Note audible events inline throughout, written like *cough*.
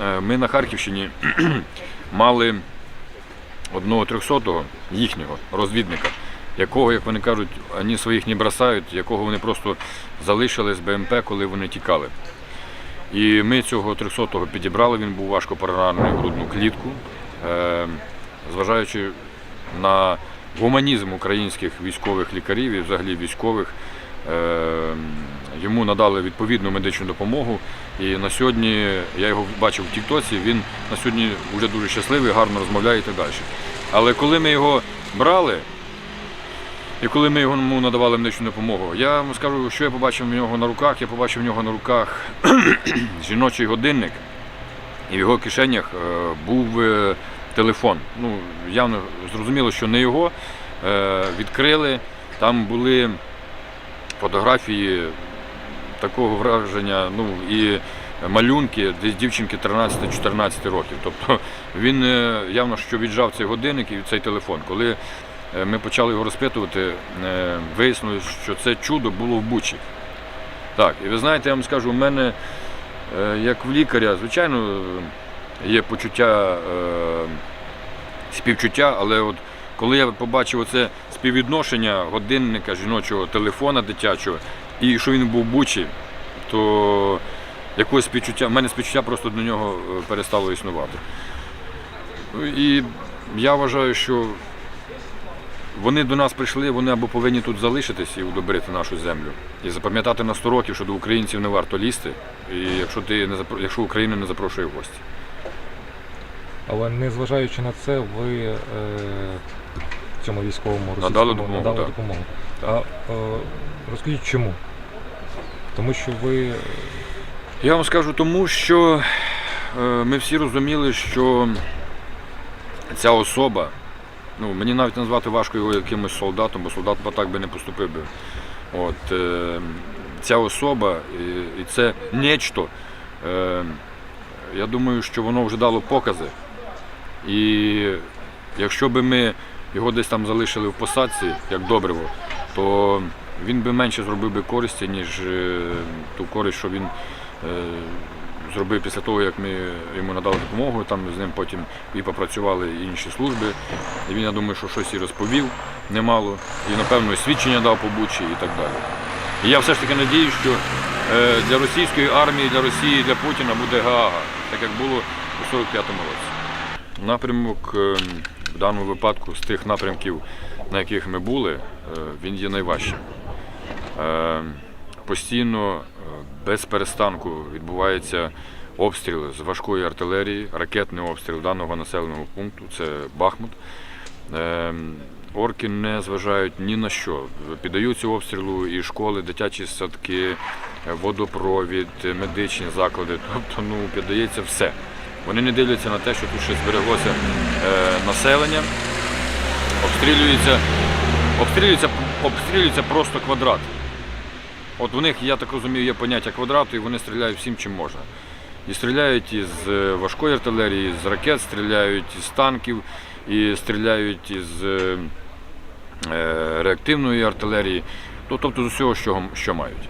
е, ми на Харківщині *clears throat* мали одного трьохсотого їхнього розвідника, якого, як вони кажуть, вони своїх не бросають, якого вони просто залишили з БМП, коли вони тікали. І ми цього 300-го підібрали, він був важко поранений в грудну клітку. Е, зважаючи на гуманізм українських військових лікарів і взагалі військових, е, йому надали відповідну медичну допомогу. І на сьогодні я його бачив в Тіктоці, він на сьогодні вже дуже щасливий, гарно розмовляє і так далі. Але коли ми його брали, і коли ми йому надавали медичну допомогу, я вам скажу, що я побачив в нього на руках. Я побачив в нього на руках *clears throat* жіночий годинник, і в його кишенях е, був е, телефон. Ну, явно зрозуміло, що не його. Е, Відкрили, там були фотографії такого враження, ну і малюнки десь дівчинки 13-14 років. Тобто він е, явно що віджав цей годинник і цей телефон. Коли е, ми почали його розпитувати, е, вияснилось, що це чудо було в Бучі. Так, і ви знаєте, я вам скажу, у мене, як в лікаря, звичайно, є почуття співчуття, але от коли я побачив оце співвідношення годинника жіночого телефона дитячого і що він був в Бучі, то якось співчуття, в мене співчуття просто до нього е, перестало існувати. Ну, І я вважаю, що вони до нас прийшли, вони або повинні тут залишитись і удобрити нашу землю. І запам'ятати на 100 років, що до українців не варто лізти, і якщо, ти не запро- якщо Україна не запрошує в гості. Але незважаючи на це, ви е, цьому військовому Надали допомогу, надали так. допомогу. А е, розкажіть чому? Тому що ви Я вам скажу тому, що е, ми всі розуміли, що ця особа, ну мені навіть назвати важко його якимось солдатом, бо солдат так би не поступив би. От, е, ця особа і, це нечто, е, я думаю, що воно вже дало покази. І якщо би ми його десь там залишили в посадці, як добриво, то він би менше зробив би користі, ніж е, ту користь, що він е, зробив після того, як ми йому надали допомогу. Там з ним потім і попрацювали інші служби. І він, я думаю, що щось і розповів немало. І, напевно, і свідчення дав по Бучі і так далі. І я все ж таки надію, що е, для російської армії, для Росії, для Путіна буде Гаага, так як було у 45-му році. Напрямок в даному випадку з тих напрямків, на яких ми були, він є найважчим. Е, Постійно, е, без перестанку відбуваються обстріли з важкої артилерії, ракетний обстріл даного населеного пункту, це Бахмут. Е, Орки не зважають ні на що. Піддаються обстрілу і школи, дитячі садки, водопровід, медичні заклади. Тобто ну, піддається все. Вони не дивляться на те, що тут ще збереглося населення, обстрілюється, обстрілюється, обстрілюється просто квадрат. От у них, я так розумію, є поняття квадрату, і вони стріляють всім, чим можна. І стріляють із е, важкої артилерії, з ракет, стріляють із танків, і стріляють із е, е, реактивної артилерії, ну, тобто з усього, що, що мають.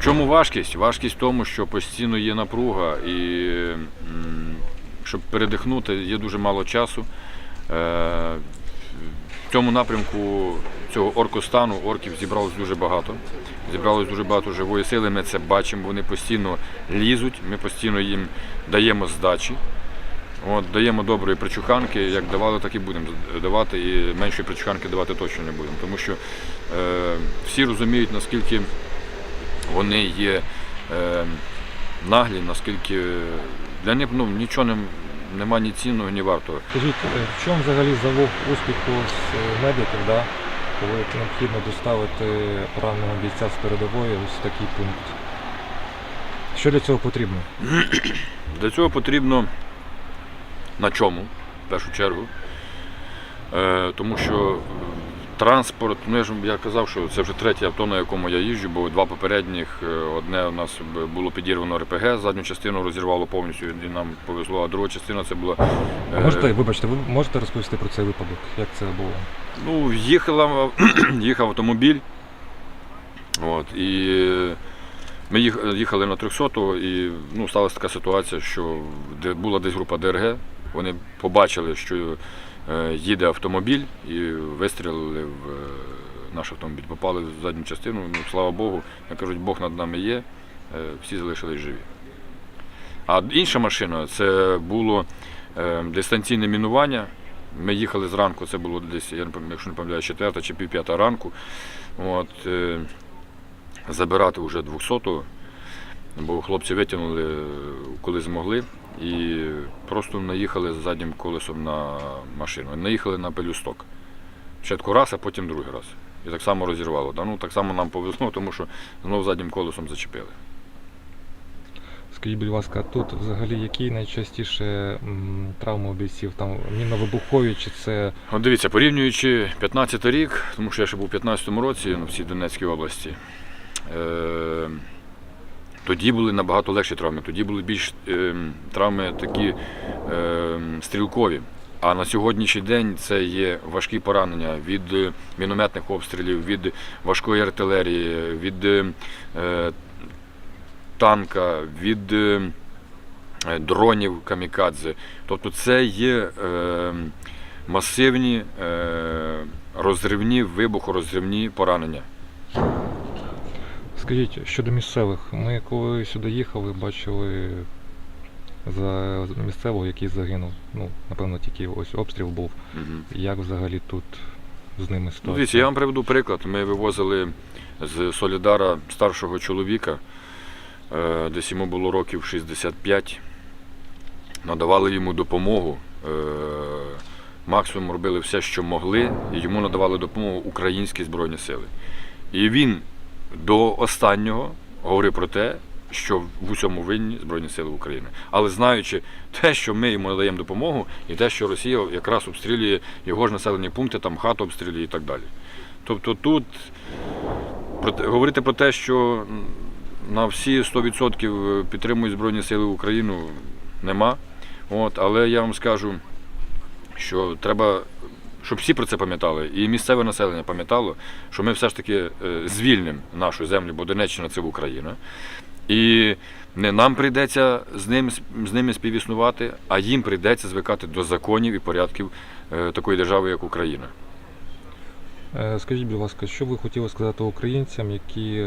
Чому важкість? Важкість в тому, що постійно є напруга, і щоб передихнути, є дуже мало часу. В цьому напрямку цього оркостану орків зібралось дуже багато. Зібралось дуже багато живої сили. Ми це бачимо. Вони постійно лізуть, ми постійно їм даємо здачі. От, даємо доброї причуханки, як давали, так і будемо давати, і меншої причуханки давати точно не будемо. Тому що е, всі розуміють, наскільки вони є е, наглі, наскільки для них ну, нічого не, нема ні цінного, ні вартого. скажіть, е, в чому взагалі залог успіху з е, медиків, да? коли необхідно доставити пораненого бійця з передової ось в такий пункт? Що для цього потрібно? *clears throat* Для цього потрібно на чому, в першу чергу. Е, тому що транспорт, ну я ж я казав, що це вже третє авто, на якому я їжджу, бо два попередніх, е, одне у нас було підірвано РПГ, задню частину розірвало повністю і нам повезло, а друга частина це була. е, Можете, вибачте, ви можете розповісти про цей випадок? Як це було? Ну, їхала, *clears throat* їхав автомобіль. От, і Ми їхали на 300 і ну, сталася така ситуація, що де була десь група ДРГ, вони побачили, що е, їде автомобіль і вистрілили в е, наш автомобіль. Попали в задню частину. Ну, слава Богу, як кажуть, Бог над нами є, е, всі залишились живі. А інша машина це було е, дистанційне мінування. Ми їхали зранку, це було десь, я не пам'ятаю, якщо не помиляю, четверта чи півп'ята ранку. От, е, забирати вже 200-го, бо хлопці витягнули, е, коли змогли, і просто наїхали заднім колесом на машину. Наїхали на пелюсток. Спочатку раз, а потім другий раз. І так само розірвало. Та, ну, так само нам повезло, тому що знову заднім колесом зачепили. Скажіть, будь ласка, тут взагалі які найчастіше травми у бійців? Там мінно-вибухові чи це От дивіться, порівнюючи 15 рік, тому що я ще був у 15-му році ну, в цій Донецькій області, е- тоді були набагато легші травми, тоді були більш е- травми такі е- стрілкові. А на сьогоднішній день це є важкі поранення від е, мінометних обстрілів, від важкої артилерії, від е, танка, від е, е, дронів камікадзе. Тобто це є е, масивні е, розривні, вибухорозривні поранення. Скажіть щодо місцевих, ми коли сюди їхали, бачили за місцевого, який загинув. Ну, напевно, тільки ось обстріл був. Мгм. Як взагалі тут з ними Ну, ситуація? Дивіться, я вам приведу приклад. Ми вивозили з Солідара старшого чоловіка, е, десь йому було років 65. Надавали йому допомогу. е, Максимум робили все, що могли, і йому надавали допомогу українські Збройні Сили. І він до останнього говорив про те, що в усьому винні Збройні Сили України. Але знаючи те, що ми йому надаємо допомогу, і те, що Росія якраз обстрілює його ж населені пункти, там хату обстрілює і так далі. Тобто тут говорити про те, що на всі 100% підтримують Збройні Сили Україну, нема. От, але я вам скажу, що треба, щоб всі про це пам'ятали, і місцеве населення пам'ятало, що ми все ж таки е, звільнимо нашу землю, бо Донеччина це Україна. І не нам прийдеться з ними, з ними співіснувати, а їм прийдеться звикати до законів і порядків е, такої держави, як Україна. Е, Скажіть, будь ласка, що ви хотіли сказати українцям, які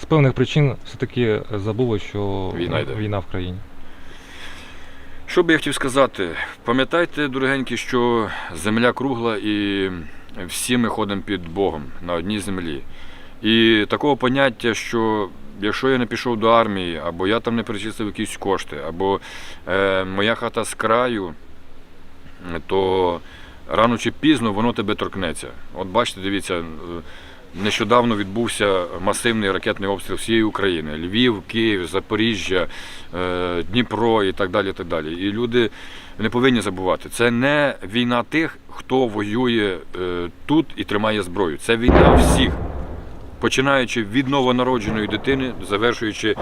з певних причин все-таки забули, що Війна йде. війна в країні? Що би я хотів сказати? Пам'ятайте, дорогенькі, що земля кругла і всі ми ходимо під Богом на одній землі. І такого поняття, що якщо я не пішов до армії, або я там не перечислив якісь кошти, або е, моя хата з краю, то рано чи пізно воно тебе торкнеться. От бачите, дивіться, нещодавно відбувся масивний ракетний обстріл всієї України: Львів, Київ, Запоріжжя, е, Дніпро і так далі. І, так далі. і люди не повинні забувати, це не війна тих, хто воює е, тут і тримає зброю. Це війна всіх. Починаючи від новонародженої дитини, завершуючи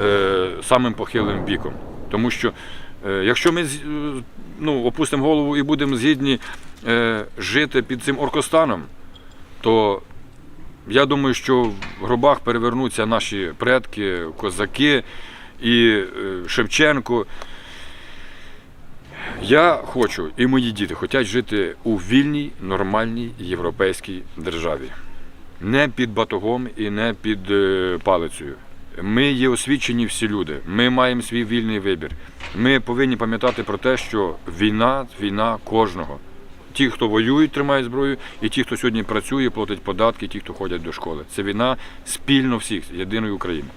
е, самим похилим віком. Тому що якщо ми ну, опустимо голову і будемо згідні жити під цим оркостаном, то я думаю, що в гробах перевернуться наші предки, козаки і е, Шевченко. Я хочу, і мої діти хочуть жити у вільній, нормальній європейській державі. Не під батогом і не під е, палицею. Ми є освічені всі люди. Ми маємо свій вільний вибір. Ми повинні пам'ятати про те, що війна війна кожного. Ті, хто воюють, тримають зброю, і ті, хто сьогодні працює, платить податки, ті, хто ходять до школи. Це війна спільно всіх, єдиної України.